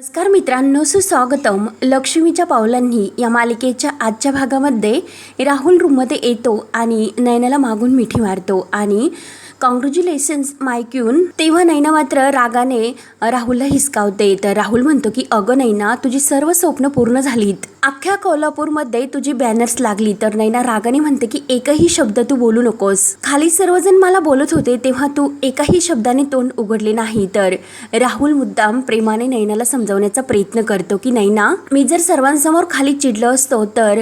नमस्कार मित्रांनो सुस्वागतम. लक्ष्मीच्या पावलांनी या मालिकेच्या आजच्या भागामध्ये राहुल रूममध्ये येतो आणि नयनाला मागून मिठी मारतो आणि कॉंग्रॅच्युलेशन्स मायक्यून तेव्हा नैना मात्र रागाने राहुलला हिसकावते. तर राहुल म्हणतो की अगं नैना तुझी सर्व स्वप्न पूर्ण झालीत. अख्ख्या कोल्हापूरमध्ये तुझी बॅनर्स लागली. तर नैना रागाने म्हणते की एकही शब्द तू बोलू नकोस. खाली सर्वजण मला बोलत होते तेव्हा तू एकाही शब्दाने तोंड उघडले नाही. तर राहुल मुद्दाम प्रेमाने नैनाला समजवण्याचा प्रयत्न करतो की नैना मी जर सर्वांसमोर खाली चिडलो असतो तर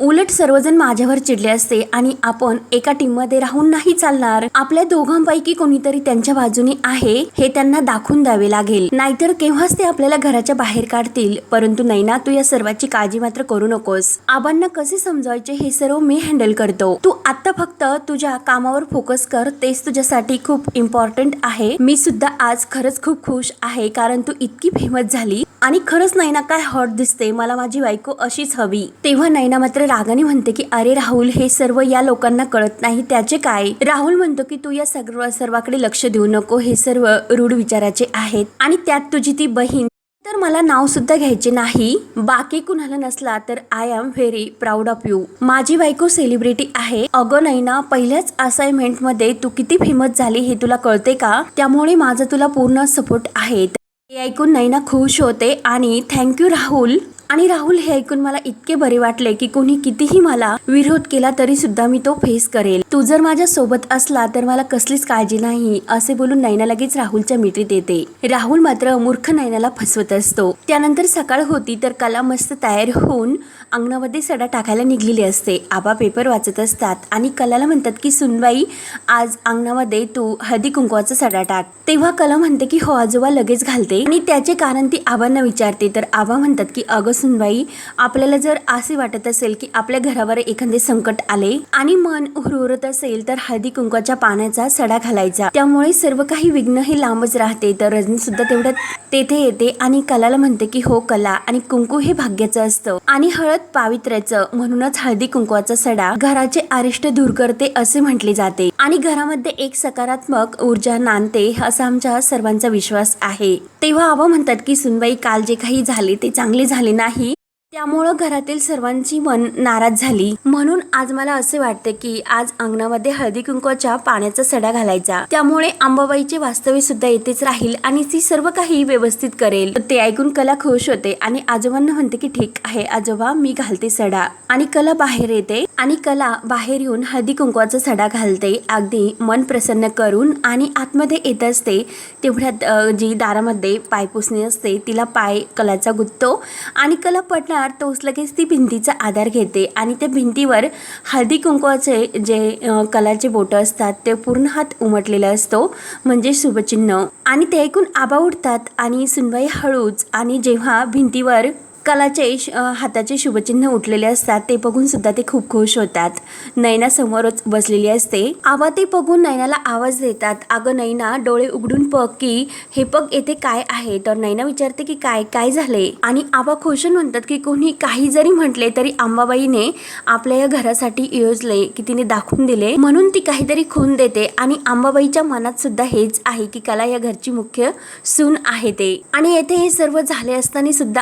उलट सर्वजण माझ्यावर चिडले असते आणि आपण एका टीममध्ये राहून नाही चालणार. आपल्या दोघांपैकी कोणीतरी त्यांच्या बाजूने आहे हे त्यांना दाखवून द्यावे लागेल. नाहीतर केव्हाच ते आपल्याला घराच्या बाहेर काढतील. परंतु नैना तू या सर्वाची काळजी मात्र करू नकोस. आबांना कसे समजायचे हे सर्व मी हँडल करतो. तू आता फक्त तुझ्या कामावर फोकस कर तेच तुझ्यासाठी खूप इम्पॉर्टंट आहे. मी सुद्धा आज खरंच खूप खुश आहे कारण तू इतकी फेमस झाली. आणि खरंच नैना काय हॉट दिसते. मला माझी बायको अशीच हवी. तेव्हा नैना मात्र रागाने म्हणते की अरे राहुल हे सर्व या लोकांना कळत नाही. त्याचे काय? राहुल म्हणतो की तू या सर्व सर्वाकडे लक्ष देऊ नको. हे सर्व रूढ विचाराचे आहेत आणि त्यात तुझी ती बहीण. तर मला नाव सुद्धा घ्यायचे नाही. बाकी कुणाला नसला तर I am very proud of you माझी बायको सेलिब्रिटी आहे. अगं नैना पहिल्याच असाइनमेंटमध्ये तू किती फेमस झाली हे तुला कळते का? त्यामुळे माझा तुला पूर्ण सपोर्ट आहे. हे ऐकून नैना खुश होते आणि थँक्यू राहुल. आणि राहुल हे ऐकून मला इतके बरे वाटले की कोणी कितीही मला विरोध केला तरी सुद्धा मी तो फेस करेल. तू जर माझ्या सोबत असला तर मला कसलीच काळजी नाही असे बोलून नैना लगेच राहुलच्या मिठीत येते. राहुल मात्र मूर्ख नैनाला फसवत असतो. त्यानंतर सकाळ होती तर कला मस्त तयार होऊन अंगणामध्ये सडा टाकायला निघलेली असते. आबा पेपर वाचत असतात आणि कलाला म्हणतात की सुनबाई आज अंगणामध्ये तू हळदी कुंकवाचा सडा टाक. तेव्हा कला म्हणते की हो आजोबा लगेच घालते. आणि त्याचे कारण ती आबांना विचारते. तर आबा म्हणतात की अगं सुनबाई आपल्याला जर असे वाटत असेल की आपल्या घरावर एखादे संकट आले आणि मन हुरहुरत असेल तर हळदी कुंकवाच्या पाण्याचा सडा घालायचा. त्यामुळे सर्व काही विघ्न हे लांबच राहते. तर रजनी सुद्धा तेवढ्यात तेथे येते आणि कलाला म्हणते की हो कला आणि कुंकू हे भाग्याचं असतं. आणि हळद पावित्र्याचं म्हणूनच हळदी कुंकवाचा सडा घराचे अरिष्ट दूर करते असे म्हटले जाते. आणि घरामध्ये एक सकारात्मक ऊर्जा नांदते असा आमच्या सर्वांचा विश्वास आहे. तेव्हा आबा म्हणतात की सुनबाई काल जे काही झाले ते चांगले झाले नाही. त्यामुळं घरातील सर्वांची मन नाराज झाली. म्हणून आज मला असे वाटते की आज अंगणामध्ये हळदी कुंकवाच्या पाण्याचा सडा घालायचा. त्यामुळे आंबाबाईचे वास्तव्य सुद्धा येतेच राहील आणि ती सर्व काही व्यवस्थित करेल. ते ऐकून कला खुश होते आणि आजोबांना म्हणते की ठीक आहे आजोबा मी घालते सडा. आणि कला बाहेर येते आणि कला बाहेर येऊन हळदी कुंकवाचा सडा घालते. अगदी मन प्रसन्न करून आणि आतमध्ये येत असते. तेवढ्यात जी दारामध्ये पायपुसणी असते तिला पाय कलाचा गुत्तो आणि कला पटणार तोच लगेच ती भिंतीचा आधार घेते आणि त्या भिंतीवर हळदी कुंकवाचे जे कलरचे कलाचे बोटं असतात ते पूर्ण हात उमटलेला असतो म्हणजे शुभचिन्ह. आणि ते ऐकून आबा उठतात आणि सुनबाई हळूच आणि जेव्हा भिंतीवर कलाचे श- हाताचे शुभचिन्ह उठलेले असतात ते बघून सुद्धा ते खूप खुश होतात. नैना समोरच बसलेली असते. आवा ते बघून नैनाला आवाज देतात. अगं नैना डोळे उघडून बघ की हे बघ येथे काय आहे? तर नैना विचारते की काय काय झाले? आणि आबा खुशून म्हणतात की कोणी काही जरी म्हटले तरी अंबाबाईने आपल्या या घरासाठी योजले की तिने दाखवून दिले. म्हणून ती काहीतरी खून देते आणि अंबाबाईच्या मनात सुद्धा हेच आहे की कला या घरची मुख्य सून आहे ते. आणि येथे हे सर्व झाले असताना सुद्धा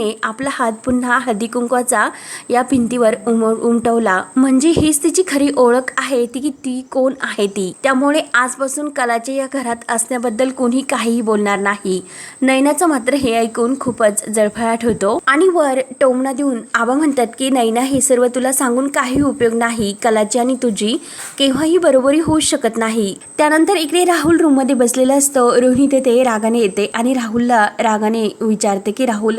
अंबाबाईने आपला हात पुन्हा हळदीकुंकवाचा या भिंतीवर उम उमटवला. म्हणजे हीच तिची खरी ओळख आहे ती की ती कोण आहे ती. त्यामुळे आजपासून कलाच्या या घरात असण्याबद्दल कोणी काहीही बोलणार नाही. नैनाचं मात्र हे ऐकून खूपच जळफळाट होतो. आणि वर टोमणा देऊन आबा म्हणतात की नैना हे सर्व तुला सांगून काही उपयोग नाही कलाची आणि तुझी. केव्हाही बरोबरी होऊ शकत नाही. त्यानंतर इकडे राहुल रूममध्ये बसलेला असतो. रोहिणी तेथे रागाने येते आणि राहुलला रागाने विचारते की राहुल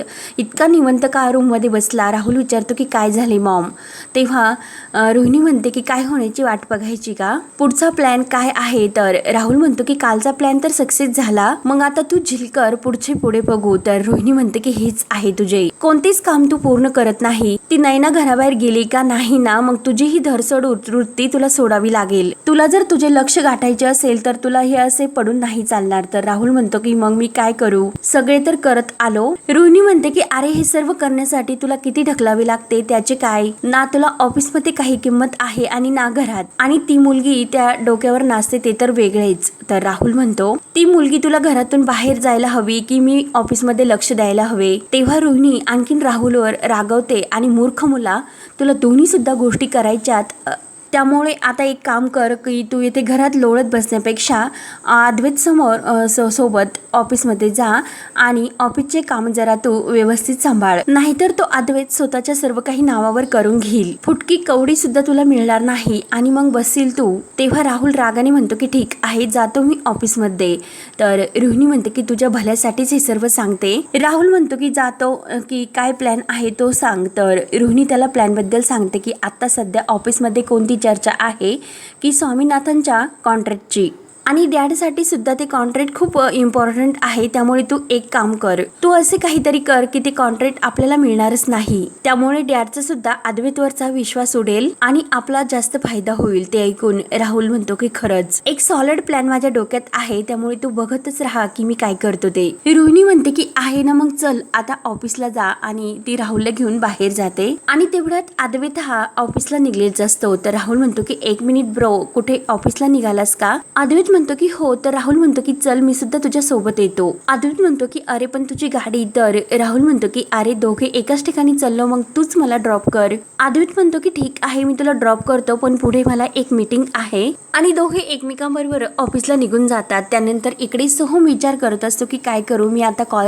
इतका निवंत का रूममध्ये बसला? राहुल विचारतो की काय झाले मॉम? तेव्हा रोहिणी म्हणते की काय होण्याची वाट बघायची का? पुढचा प्लॅन काय आहे? तर राहुल म्हणतो की कालचा प्लॅन तर सक्सेस झाला मग आता तू झिलकर पुढचे पुढे बघू. तर रोहिणी म्हणते की हेच आहे तुझे. कोणतेच काम तू पूर्ण करत नाही. ती नैना घराबाहेर गेली का नाही ना मग तुझी ही धरसड वृत्ती तुला सोडावी लागेल. तुला जर तुझे लक्ष गाठायचे असेल तर तुला हे असे पडून नाही चालणार. तर राहुल म्हणतो की मग मी काय करू? सगळे तर करत आलो. रोहिणी म्हणते की अरे हे सर्व करण्यासाठी तुला किती ढकलावी लागते? त्याचे काय? ना तुला ऑफिसमध्ये काही किंमत आहे आणि ना घरात. आणि ती मुलगी त्या डोक्यावर नाचते ते तर वेगळेच. तर राहुल म्हणतो ती मुलगी तुला घरातून बाहेर जायला हवी की मी ऑफिसमध्ये लक्ष द्यायला हवे? तेव्हा रोहिणी आणखीन राहुलवर रागवते आणि मूर्ख मुला तुला दोन्ही सुद्धा गोष्टी करायच्यात त्यामुळे आता एक काम कर की तू येथे घरात लोळत बसण्यापेक्षा अद्वैतसमोर सो सोबत ऑफिसमध्ये जा आणि ऑफिसचे काम जरा तू व्यवस्थित सांभाळ. नाहीतर तो अद्वैत स्वतःच्या सर्व काही नावावर करून घेईल. फुटकी कवडी सुद्धा तुला मिळणार नाही आणि मग बसशील तू. तेव्हा राहुल रागाने म्हणतो की ठीक आहे जातो मी ऑफिसमध्ये. तर रोहिणी म्हणते की तुझ्या भल्यासाठीच हे सर्व सांगते. राहुल म्हणतो की जातो की काय प्लॅन आहे तो सांग. तर रोहिणी त्याला प्लॅनबद्दल सांगते की आत्ता सध्या ऑफिसमध्ये कोणती चर्चा आहे की स्वामीनाथनच्या कॉन्ट्रॅक्टची आणि डॅडसाठी सुद्धा ते कॉन्ट्रॅक्ट खूप इम्पॉर्टंट आहे. त्यामुळे तू एक काम कर. तू असे काहीतरी कर की ते कॉन्ट्रॅक्ट आपल्याला मिळणारच नाही. त्यामुळे डॅडचा सुद्धा अद्वैतवरचा विश्वास उडेल आणि आपला जास्त फायदा होईल ते ऐकून. राहुल म्हणतो की खरंच. एक सॉलिड प्लॅन माझ्या डोक्यात आहे. त्यामुळे तू बघतच राहा की मी काय करतो ते. रोहिणी म्हणते की आहे ना मग चल आता ऑफिसला जा आणि ती राहुलला घेऊन बाहेर जाते. आणि तेवढ्यात अद्वैत हा ऑफिसला निघलेच असतो. तर राहुल म्हणतो की एक मिनिट ब्रो कुठे ऑफिसला निघालास का? अद्वैत म्हणतो की हो तर राहुल म्हणतो की चल मी सुद्धा तुझ्या सोबत येतो. अद्वैत म्हणतो की अरे पण तुझी गाडी तर राहुल म्हणतो की अरे दोघे एकाच ठिकाणी चाललो मग तूच मला ड्रॉप कर. अद्वैत म्हणतो की ठीक आहे मी तुला ड्रॉप करतो पण पुढे मला एक मीटिंग आहे. आणि दोघे एकमेकांबरोबर ऑफिसला निघून जातात. त्यानंतर इकडे सोहम विचार करत असतो की काय करू मी आता कॉल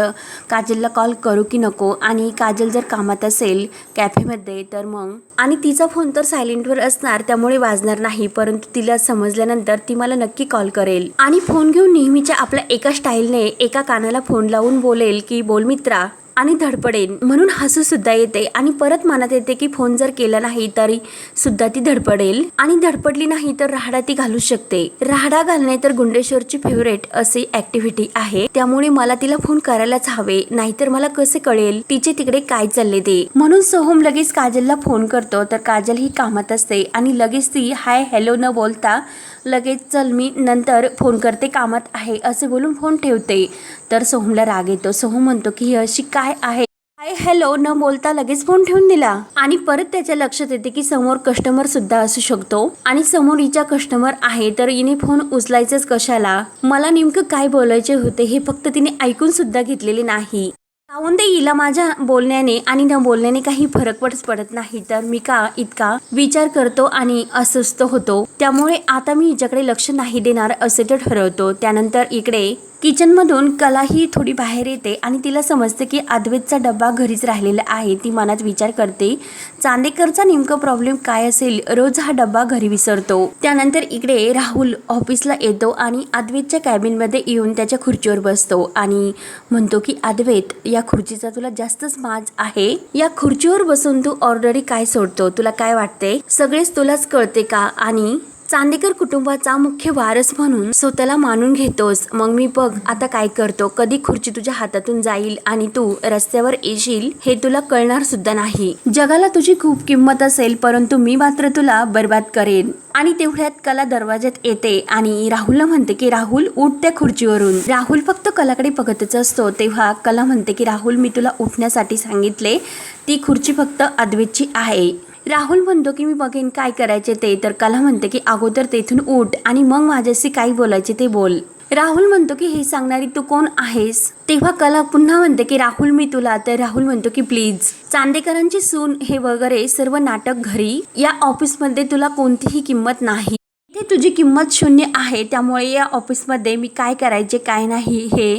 काजलला कॉल करू की नको? आणि काजल जर कामात असेल कॅफेमध्ये तर मग? आणि तिचा फोन तर सायलेंटवर असणार त्यामुळे वाजणार नाही. परंतु तिला समजल्यानंतर ती मला नक्की कॉल करेल. आणि फोन घेऊन नेहमीच्या आपल्या एका स्टाईलने एका कानाला फोन लावून बोलेल की बोल मित्रा आणि धडपडेन म्हणून हसू सुद्धा येते आणि परत मनात येते की फोन जर केला नाही तरी सुद्धा ती धडपडेल. आणि धडपडली नाही तर राहाडा ती घालू शकते. राहाडा घालणे तर गुंडेश्वरची फेवरेट अशी ऍक्टिव्हिटी आहे. त्यामुळे मला तिला फोन करायलाच हवे. नाहीतर मला कसे कळेल? तिचे तिकडे काय चालले ते? म्हणून सोहम लगेच काजलला फोन करतो. तर काजल ही कामात असते आणि लगेच ती हाय हॅलो न बोलता लगेच चल मी नंतर फोन करते कामात आहे असे बोलून फोन ठेवते. तर सोहमला राग येतो. सोहम म्हणतो की ही अशी काय आहे? हाय हॅलो न बोलता लगेच फोन ठेवून दिला. आणि परत त्याच्या लक्षात येते की समोर कस्टमर सुद्धा असू शकतो. आणि समोर हिच्या कस्टमर आहे तर हिने फोन उचलायचंच कशाला? मला नेमकं काय बोलायचे होते हे फक्त तिने ऐकून सुद्धा घेतलेले नाही. काहून दे माझ्या बोलण्याने आणि न बोलण्याने काही फरक पडच पडत नाही. तर मी का इतका विचार करतो आणि अस्वस्थ होतो? त्यामुळे आता मी हिच्याकडे लक्ष नाही देणार असे ते ठरवतो. त्यानंतर इकडे किचनमधून कला ही थोडी बाहेर येते आणि तिला समजते की अद्वैतचा डब्बा घरीच राहिलेला आहे. ती मनात विचार करते चांदेकरचा नेमकं प्रॉब्लेम काय असेल? रोज हा डब्बा घरी विसरतो. त्यानंतर इकडे राहुल ऑफिसला येतो आणि अद्वैतच्या कॅबिनमध्ये येऊन त्याच्या खुर्चीवर बसतो आणि म्हणतो की अद्वैत या खुर्चीचा तुला जास्तच माज आहे. या खुर्चीवर बसून तू ऑर्डरी काय सोडतो? तुला काय वाटते? सगळेच तुलाच कळते का? आणि चांदेकर कुटुंबाचा मुख्य वारस म्हणून स्वतःला मानून घेतोस. मग मी बघ आता काय करतो? कधी खुर्ची तुझ्या हातातून जाईल आणि तू रस्त्यावर येशील हे तुला कळणार सुद्धा नाही. जगाला तुझी खूप किंमत असेल परंतु मी मात्र तुला बर्बाद करेन. आणि तेवढ्यात कला दरवाज्यात येते आणि राहुलला म्हणते की राहुल उठ त्या खुर्चीवरून. राहुल फक्त कलाकडे बघतच असतो. तेव्हा कला म्हणते की राहुल मी तुला उठण्यासाठी सांगितले. ती खुर्ची फक्त अद्वेतची आहे. राहुल म्हणतो की मी बघेन काय करायचे ते. तर कला म्हणते की अगोदर तेथून उठ आणि मग माझ्याशी काय बोलायचे ते बोल. राहुल म्हणतो की हे सांगणारी तू कोण आहेस? तेव्हा कला पुन्हा म्हणते की राहुल मी तुला. तर राहुल म्हणतो की प्लीज. चांदेकरांची सून हे वगैरे सर्व नाटक घरी या ऑफिसमध्ये तुला कोणतीही किंमत नाही. इथे तुझी किंमत शून्य आहे त्यामुळे या ऑफिसमध्ये मी काय करायचे काय नाही हे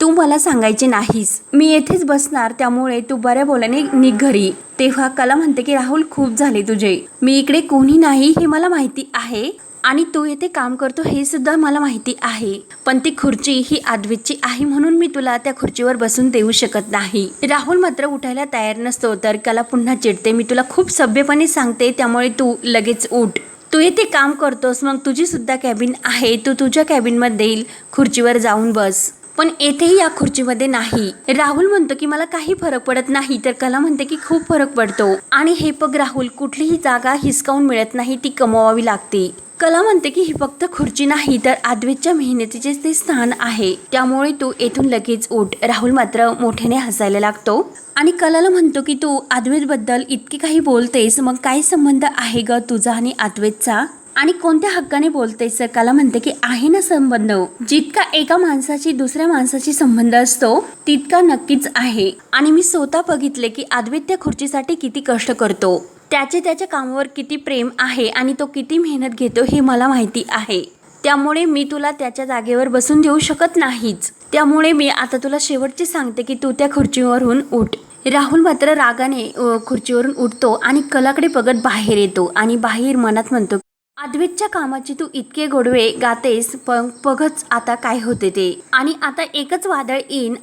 तू मला सांगायचे नाहीस. मी येथेच बसणार त्यामुळे तू बऱ्या बोलाने निघ घरी. तेव्हा कला म्हणते की राहुल खूप झाले तुझे. मी इकडे कोणी नाही हे मला माहिती आहे आणि तू येथे काम करतो हे सुद्धा मला माहिती आहे. पण ती खुर्ची ही आदवीची आहे म्हणून मी तुला त्या खुर्चीवर बसून देऊ शकत नाही. राहुल मात्र उठायला तयार नसतो तर कला पुन्हा चिडते. मी तुला खूप सभ्यपणे सांगते त्यामुळे तू लगेच उठ. तू येथे काम करतोस मग तुझी सुद्धा कॅबिन आहे. तू तुझ्या कॅबिनमध्ये खुर्चीवर जाऊन बस. पण येथेही या खुर्चीमध्ये नाही. राहुल म्हणतो की मला काही फरक पडत नाही. तर कला म्हणते की खूप फरक पडतो. आणि हे बघ राहुल कुठलीही जागा हिसकावून मिळत नाही ती कमवावी लागते. कला म्हणते की ही फक्त खुर्ची नाही तर आद्वेतच्या मेहनतीचे ते स्थान आहे त्यामुळे तू येथून लगेच उठ. राहुल मात्र मोठ्याने हसायला लागतो. आणि कलाला म्हणतो की तू अद्वैतबद्दल इतके काही बोलतेस मग काय संबंध आहे ग तुझा आणि आद्वेतचा? आणि कोणत्या हक्काने बोलते कला म्हणते की आहे ना संबंध. जितका एका माणसाची दुसऱ्या माणसाशी संबंध असतो तितका नक्कीच आहे. आणि मी स्वतः बघितले की आदित्य खुर्चीसाठी किती कष्ट करतो. त्याचे त्याच्या कामावर किती प्रेम आहे आणि तो किती मेहनत घेतो हे मला माहिती आहे. त्यामुळे मी तुला त्याच्या जागेवर बसून देऊ शकत नाहीच. त्यामुळे मी आता तुला शेवटचे सांगते की तू त्या खुर्चीवरून उठ. राहुल मात्र रागाने खुर्चीवरून उठतो आणि कलाकडे बघत बाहेर येतो आणि बाहेर मनात म्हणतो अद्वैतच्या कामाची तू इतके गोडवे गातेस पण बघच आता काय होते ते. आणि आता एकच वादळ येईन.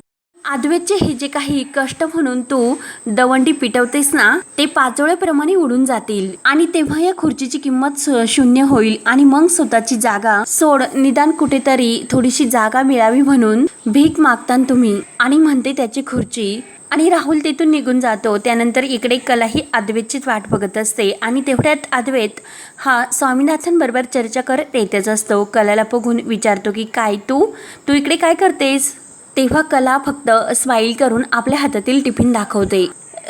अद्वैतचे हे जे काही कष्ट म्हणून तू दवंडी पिटवतेस ना ते पाचोळ्याप्रमाणे उडून जातील. आणि तेव्हा या खुर्चीची किंमत शून्य होईल. आणि मग स्वतःची जागा सोड. निदान कुठेतरी थोडीशी जागा मिळावी म्हणून भीक मागतान तुम्ही. आणि म्हणते त्याची खुर्ची आणि राहुल तिथून निघून जातो. त्यानंतर इकडे कला ही अद्वैतचीच वाट बघत असते. आणि तेवढ्यात अद्वैत हा स्वामीनाथांबरोबर चर्चा करत येतच असतो. कलाला बघून विचारतो की काय तू? तू इकडे काय करतेस? तेव्हा कला फक्त स्माईल करून आपल्या हातातील टिफिन दाखवते.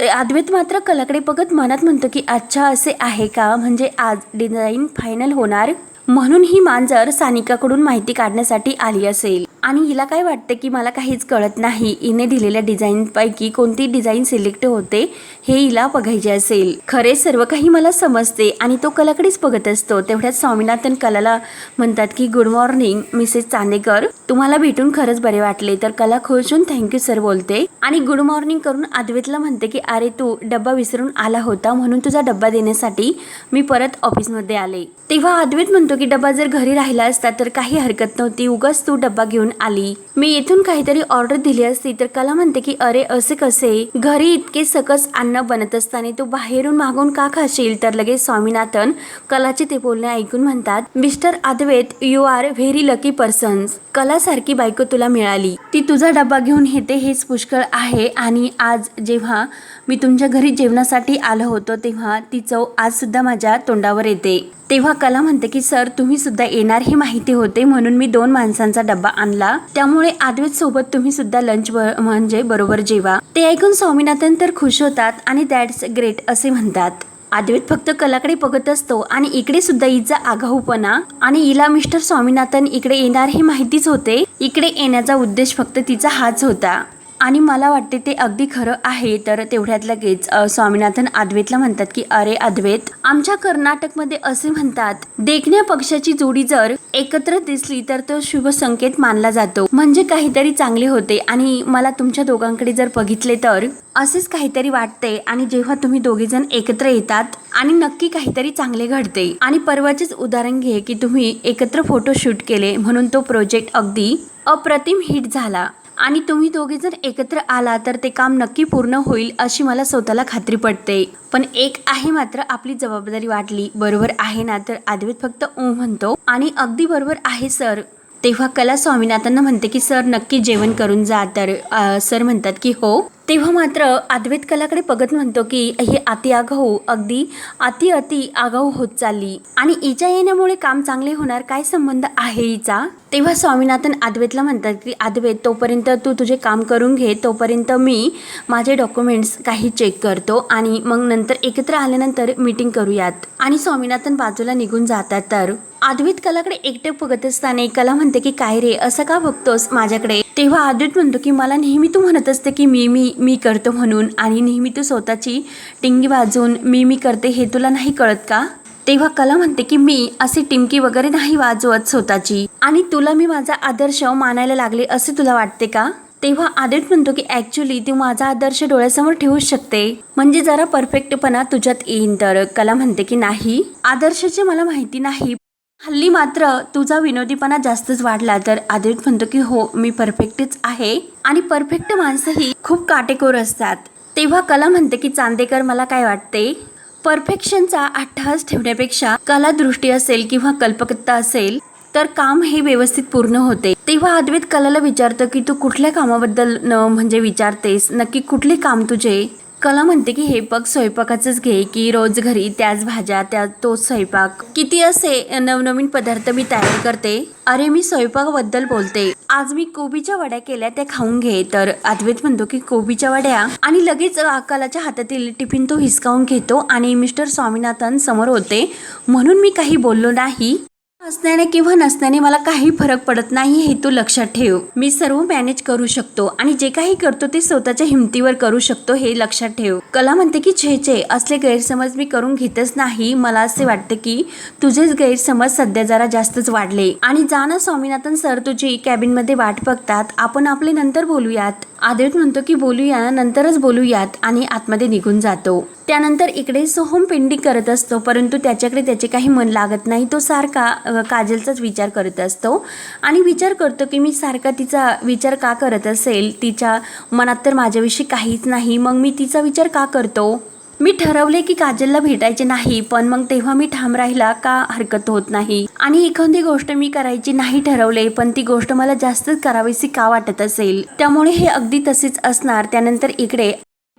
अद्वैत मात्र कलाकडे बघत मनात म्हणतो की अच्छा असे आहे का? म्हणजे आज डिझाईन फायनल होणार? म्हणून ही मांजर सानिकाकडून माहिती काढण्यासाठी आली असेल. आणि हिला काय वाटतं की मला काहीच कळत नाही. हिने दिलेल्या डिझाईनपैकी कोणती डिझाईन सिलेक्ट होते हे हिला बघायचे असेल. खरे सर्व काही मला समजते आणि तो कलाकडेच बघत असतो. तेवढ्यात स्वामीनाथन कलाला म्हणतात की गुड मॉर्निंग मिसेस चांदेकर. तुम्हाला भेटून खरंच बरे वाटले. तर कला खुश होऊन थँक्यू सर बोलते. आणि गुड मॉर्निंग करून अद्वैतला म्हणते की अरे तू डब्बा विसरून आला होता म्हणून तुझा डब्बा देण्यासाठी मी परत ऑफिसमध्ये आले. तेव्हा अद्वैत म्हणतो की डब्बा जर घरी राहिला असता तर काही हरकत नव्हती. उगाच तू डब्बा घेऊन आली. मी इथून काहीतरी ऑर्डर दिली असती तर कला म्हणते की अरे असे कसे? घरी इतके सकस अन्न बनत असताना तू बाहेरून मागून का खाशील? तर लगेच स्वामीनाथन कलाचे ते बोलणे ऐकून म्हणतात mister Advait you are very lucky persons कलासारखी बायको तुला मिळाली. ती तुझा डब्बा घेऊन येते हेच पुष्कळ आहे आणि आज जेव्हा मी तुमच्या घरी जेवणासाठी आलो होतो तेव्हा ती चव आज सुद्धा माझ्या तोंडावर येते. तेव्हा कला म्हणते की सर तुम्ही सुद्धा येणार हे माहिती होते म्हणून मी दोन माणसांचा डब्बा आणला त्यामुळे आदवेत सोबत तुम्ही सुद्धा लंच म्हणजे बरोबर जेवा. ते ऐकून स्वामीनाथन तर खुश होतात आणि दॅट्स ग्रेट असे म्हणतात. अद्वैत फक्त कलाकडे बघत असतो आणि इकडे सुद्धा हिचा आगाऊपणा आणि हिला मिस्टर स्वामीनाथन इकडे येणार हे माहितीच होते. इकडे येण्याचा उद्देश फक्त तिचा हाच होता. आणि मला वाटते ते अगदी खरं आहे. तर तेवढ्यात लगेच स्वामीनाथन अद्वैतला म्हणतात की अरे अद्वैत आमच्या कर्नाटकमध्ये असे म्हणतात देखण्या पक्षाची जोडी जर एकत्र दिसली तर तो शुभ संकेत मानला जातो. म्हणजे काहीतरी चांगले होते आणि मला तुमच्या दोघांकडे जर बघितले तर असेच काहीतरी वाटते आणि जेव्हा तुम्ही दोघे जण एकत्र येतात आणि नक्की काहीतरी चांगले घडते. आणि परवाचेच उदाहरण घे की तुम्ही एकत्र फोटो शूट केले म्हणून तो प्रोजेक्ट अगदी अप्रतिम हिट झाला. आणि तुम्ही दोघे जर एकत्र आला तर ते काम नक्की पूर्ण होईल अशी मला स्वतःला खात्री पडते. पण एक आहे मात्र आपली जबाबदारी वाटली. बरोबर आहे ना? तर आदवेत फक्त ओ म्हणतो. आणि अगदी बरोबर आहे सर. तेव्हा कला स्वामीनाथांना म्हणते की सर नक्की जेवण करून जा. तर सर म्हणतात की हो. तेव्हा मात्र अद्वैत कलाकडे बघत म्हणतो की हे अति आगाऊ अगदी अति अति आगाऊ होत चालली. आणि हिच्या येण्यामुळे काम चांगले होणार काय संबंध आहे हिचा? तेव्हा स्वामीनाथन अद्वैतला म्हणतात की अद्वैत तोपर्यंत तू तुझे काम करून घे. तोपर्यंत मी माझे डॉक्युमेंट्स काही चेक करतो आणि मग नंतर एकत्र आल्यानंतर मीटिंग करूयात. आणि स्वामीनाथन बाजूला निघून जातात. तर अद्वैत कलाकडे एकटे बघत असताना कला म्हणते की काय रे असं का बघतोस माझ्याकडे? तेव्हा अद्वैत म्हणतो की मला नेहमी तू म्हणत असते की मी मी मी करतो म्हणून आणि नेहमी तू स्वतःची टिंगी वाजवून मी मी करते हे तुला नाही कळत का? तेव्हा कला म्हणते की मी अशी टिमकी वगैरे नाही वाजवत स्वतःची. आणि तुला मी माझा आदर्श मानायला लागले असे तुला वाटते का? तेव्हा आदित म्हणतो की ऍक्च्युली तू माझा आदर्श डोळ्यासमोर ठेवू शकते. म्हणजे जरा परफेक्टपणा तुझ्यात येईन तर. कला म्हणते की नाही. आदर्शाची मला माहिती नाही. हल्ली मात्र तुझा विनोदीपणा जास्तच वाढला तर आदित म्हणतो की हो मी परफेक्टच आहे. आणि परफेक्ट माणसंही खूप काटेकोर असतात. तेव्हा कला म्हणते की चांदेकर मला काय वाटते? परफेक्शनचा अट्टहास ठेवण्यापेक्षा कला दृष्टी असेल किंवा कल्पकता असेल तर काम हे व्यवस्थित पूर्ण होते. तेव्हा अद्वैत कलाला विचारतो की तू कुठल्या कामाबद्दल न म्हणजे विचारतेस? नक्की कुठले काम तुझे? कला म्हणते की हे बघ स्वयंपाकाचंच घे की रोज घरी त्याच भाज्या त्या तोच स्वयंपाक. किती असे नवनवीन पदार्थ मी तयार करते? अरे मी स्वयंपाकाबद्दल बोलते. आज मी कोबीच्या वड्या केल्या त्या खाऊन घे. तर अद्वैत म्हणतो की कोबीच्या वड्या. आणि लगेच कलाच्या हातातील टिफिन तो हिसकावून घेतो आणि मिस्टर स्वामीनाथन समोर होते. म्हणून मी काही बोललो नाही. असण्याने किंवा नसण्याने मला काही फरक पडत नाही हे तू लक्षात ठेव. मी सर्व मॅनेज करू शकतो आणि जे काही करतो ते स्वतःच्या हिमतीवर करू शकतो हे लक्षात ठेव. कला म्हणते की छे छे असले गैरसमज मी करून घेतच नाही. मला असे वाटते की तुझेच गैरसमज सध्या जरा जास्तच वाढले. आणि जा ना स्वामीनाथन सर तुझी कॅबिनमध्ये वाट बघतात. आपण आपले नंतर बोलूयात. आदित म्हणतो की बोलूया नंतरच बोलूयात आणि आतमध्ये निघून जातो. त्यानंतर इकडे सोहम पेंडिंग करत असतो परंतु त्याच्याकडे त्याचे काही मन लागत नाही तो सारखा काजलचाच विचार करत असतो. आणि विचार करतो की मी सारखा तिचा विचार का करत असेल? तिच्या मनात तर माझ्याविषयी काहीच नाही मग मी तिचा विचार का करतो? मी ठरवले की काजलला भेटायचे नाही पण मग तेव्हा मी ठाम राहिला का हरकत होत नाही. आणि एखादी गोष्ट मी करायची नाही ठरवले पण ती गोष्ट मला जास्तच करावीशी का वाटत असेल? त्यामुळे हे अगदी तसेच असणार. त्यानंतर इकडे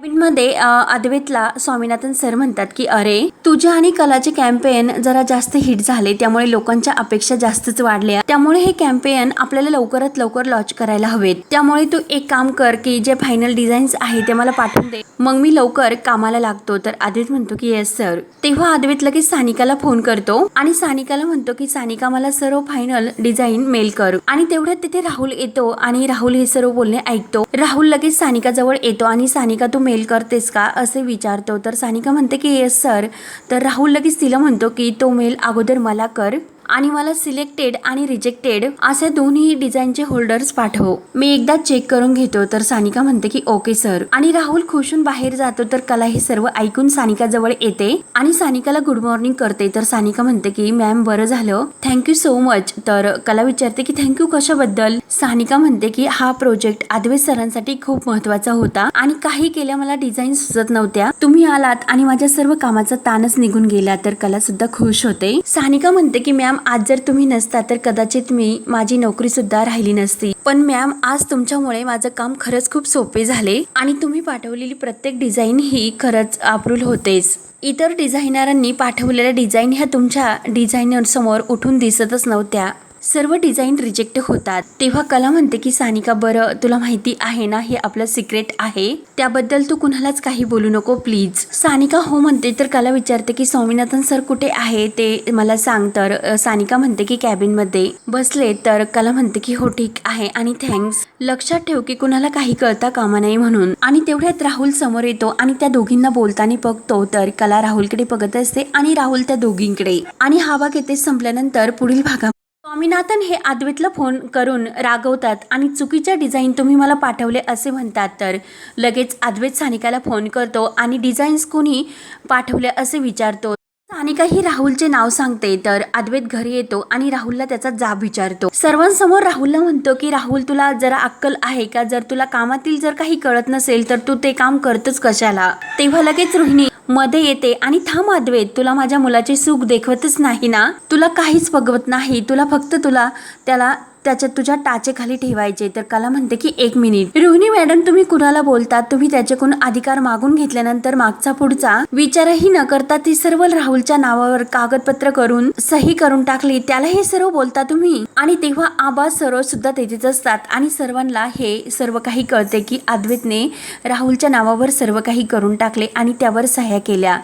मध्ये अद्वैतला स्वामीनाथन सर म्हणतात की अरे तुझ्या आणि कलाचे कॅम्पेन जरा जास्त हिट झाले त्यामुळे लोकांच्या अपेक्षा जास्तच वाढल्या. त्यामुळे हे कॅम्पेन आपल्याला लवकरात लवकर लॉन्च करायला हवेत. त्यामुळे तू एक काम कर की जे फायनल डिझाईन्स आहे ते मला पाठवून दे. मग मी लवकर कामाला लागतो. तर अद्वैत म्हणतो की येस सर तेव्हा अद्वैत लगेच सानिकाला फोन करतो आणि सानिकाला म्हणतो की सानिका मला सर्व फायनल डिझाईन मेल कर. आणि तेवढ्यात तिथे राहुल येतो आणि राहुल हे सर्व बोलणे ऐकतो. राहुल लगेच सानिका जवळ येतो आणि सानिका तू मेल करतेस का? असे विचारतो. तर सानिका म्हणते की येस सर तर राहुल लगेच तिला म्हणतो की तो मेल अगोदर मला कर. आणि मला सिलेक्टेड आणि रिजेक्टेड असे दोन्ही डिझाईनचे होल्डर्स पाठव. मी एकदा चेक करून घेतो तर सानिका म्हणते की ओके सर. आणि राहुल खुशून बाहेर जातो तर कला हे सर्व ऐकून सानिका जवळ येते आणि सानिकाला गुड मॉर्निंग करते. तर सानिका म्हणते की मॅम बरं झालं. थँक्यू सो मच तर कला विचारते की थँक्यू कशाबद्दल? सानिका म्हणते की हा प्रोजेक्ट आदवे सरांसाठी खूप महत्त्वाचा होता आणि काही केल्या मला डिझाईन सुचत नव्हत्या. तुम्ही आलात आणि माझ्या सर्व कामाचा ताणच निघून गेला. तर कला सुद्धा खुश होते. सानिका म्हणते की मॅम आज जर तुम्ही नसता तर कदाचित मी माझी नोकरी सुद्धा राहिली नसती. पण मॅम आज तुमच्यामुळे माझं काम खरंच खूप सोपे झाले आणि तुम्ही पाठवलेली प्रत्येक डिझाईन ही खरंच अप्रूल होतेच. इतर डिझायनरांनी पाठवलेल्या डिझाईन ह्या तुमच्या डिझायनरसमोर उठून दिसतच नव्हत्या. सर्व डिझाईन रिजेक्ट होतात. तेव्हा कला म्हणते की सानिका बरं तुला माहिती आहे ना हे आपलं सिक्रेट आहे. त्याबद्दल तू कुणालाच काही बोलू नको प्लीज. सानिका हो म्हणते तर कला विचारते की स्वामीनाथन सर कुठे आहे? ते मला सांग. तर सानिका म्हणते की कॅबिनमध्ये बसले. तर कला म्हणते की हो ठीक आहे आणि थँक्स. लक्षात ठेव की कुणाला काही कळता कामा नाही म्हणून. आणि तेवढ्यात राहुल समोर येतो आणि त्या दोघींना बोलताना बघतो. तर कला राहुलकडे बघत असते आणि राहुल त्या दोघींकडे. आणि हा भाग येथे संपल्यानंतर पुढील भागा स्वामीनाथन हे अद्वैतला फोन करून रागवतात आणि चुकीच्या डिझाईन तुम्ही मला पाठवले असे म्हणतात तर. लगेच अद्वैत सानिकाला फोन करतो आणि डिझाईन्स कोणी पाठवले असे विचारतो. सानिका ही राहुलचे नाव सांगते तर अद्वैत घरी येतो आणि राहुलला त्याचा जाब विचारतो. सर्वांसमोर राहुलला म्हणतो की राहुल तुला जरा अक्कल आहे का? जर तुला कामातील जर काही कळत नसेल तर तू ते काम करतच कशाला? तेव्हा लगेच रोहिणी मध्ये येते आणि थांब अद्वैत तुला माझ्या मुलाचे सुख देखवतच नाही ना? तुला काहीच बघवत नाही तुला फक्त तुला त्याला त्याच्यात तुझ्या टाचेखाली ठेवायचे. तर कला म्हणते की एक मिनिट रोहिणी मॅडम तुम्ही कुणाला बोलतात? तुम्ही त्याच्याकडून अधिकार मागून घेतल्यानंतर मागचा पुढचा विचारही न करता ती सर्व राहुलच्या नावावर कागदपत्र करून सही करून टाकली. त्याला हे सर्व बोलता तुम्ही? आणि तेव्हा आबा सर्व सुद्धा तेथेच असतात. आणि सर्वांना हे सर्व काही कळते की अद्वैतने राहुलच्या नावावर सर्व काही करून टाकले आणि त्यावर सह्या केल्या.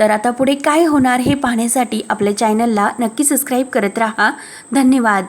तर आता पुढे काय होणार हे पाहण्यासाठी आपल्या चॅनलला नक्की सबस्क्राईब करत राहा. धन्यवाद.